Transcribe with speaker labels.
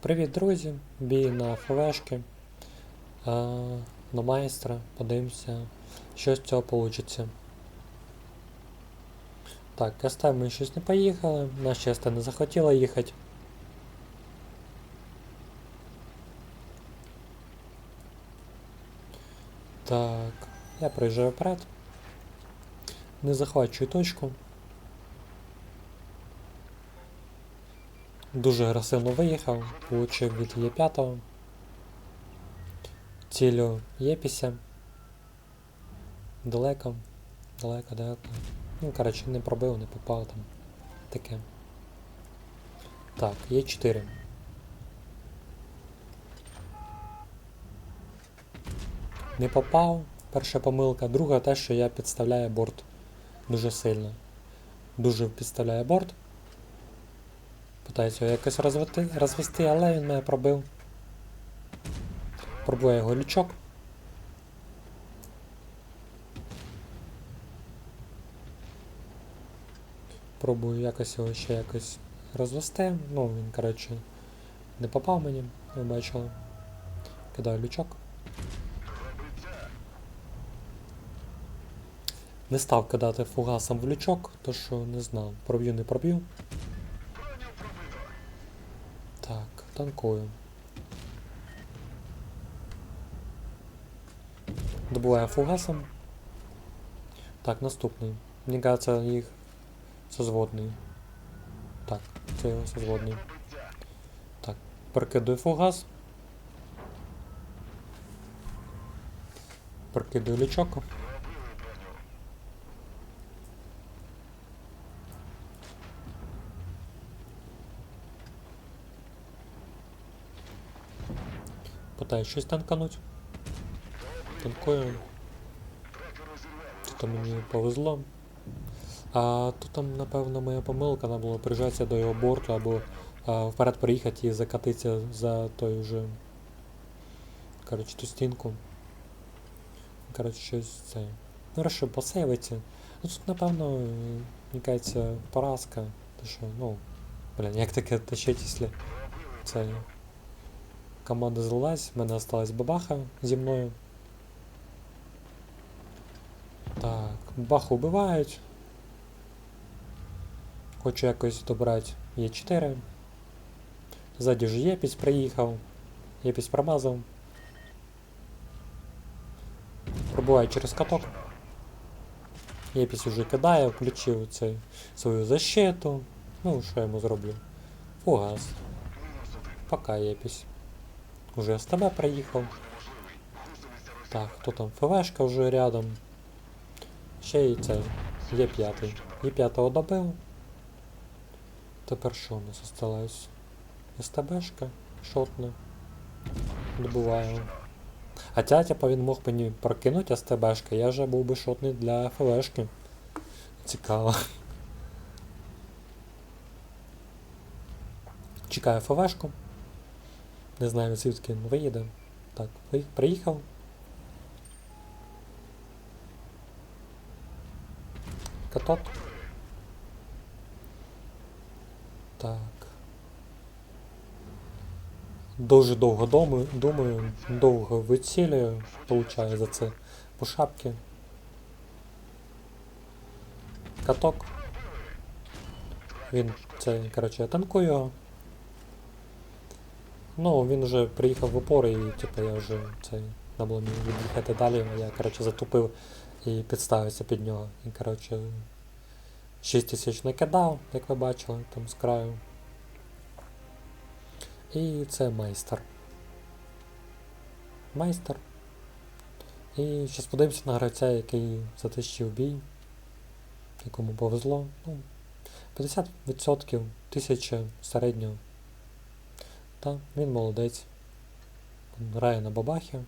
Speaker 1: Привіт, друзі! Бій на ФВшки. А, на майстра. Подивимося, що з цього вийде. Так, СТ ми щось не поїхали, наша СТ не захотіла їхати. Так, я проїжджаю вперед. Не захвачую точку. Дуже агресивно виїхав, получив від Є5. Цілю Єпіся. Далеко, далеко, далеко. Ну, коротше, не пробив, не попав там. Таке. Так, Є4. Не попав. Перша помилка. Друга те, що я підставляю борт дуже сильно. Дуже підставляю борт. Питаюся його якось розвести, розвести, але він мене пробив. Пробує його лючок. Пробую якось його ще якось розвести. Ну, він, коротше, не попав мені, ви бачили. Кидаю лючок. Не став кидати фугасом в лючок, то що не знав. Проб'ю, не проб'ю. Так, танкую. Добуваю фугасом. Так, наступний. Мені кажется, їх созводний. Так, це його созводний. Так, перекидую фугас. Перекидую лючок. Питаю щось танкануть. Танкую. Тут мені повезло. А тут там, напевно, моя помилка, треба було прижатися до його борту або а, вперед приїхати і закатитися за той вже. Коротше, ту стінку. Коротше, щось це. Ну, хорошо, посейвиться. Ну тут, напевно, кажеться, поразка. То що, ну. Блін, як таке тащить, якщо це. Команда злилась, в мене осталась бабаха зі мною. Так, бабаху вбивають. Хочу якось добрати Є4. Ззаді вже Єпісь приїхав. Єпісь промазав. Пробуваю через каток. Єпісь уже кидає, включив цей, свою защиту. Ну, що я йому зроблю? Фугас. Пока Єпісь. Уже СТБ приїхав. Так, хто там? ФВшка вже рядом. Ще і цей. Є п'ятий. Є п'ятого добив. Тепер що у нас осталось? СТБшка, шотна. Добиваємо. Хоча, типа, він мог мені прокинути СТБшка, я вже був би шотний для ФВшки. Цікаво. Чекаю ФВшку. Не знаю, звідки він виїде. Так, приїхав. Каток. Так. Дуже довго думаю, довго вицілюю, получаю за це по шапки. Каток. Він це, коротше, я танкую його. Ну, він вже приїхав в опор і типу я вже цей треба було від'їхати далі, я коротше затупив і підставився під нього. І коротше 6 тисяч накидав, як ви бачили, там з краю. І це майстер. Майстер. І зараз подивимося на гравця, який затищив бій, якому повезло. Ну, 50% 1000 середнього. Та, він молодець. Грає на бабахі.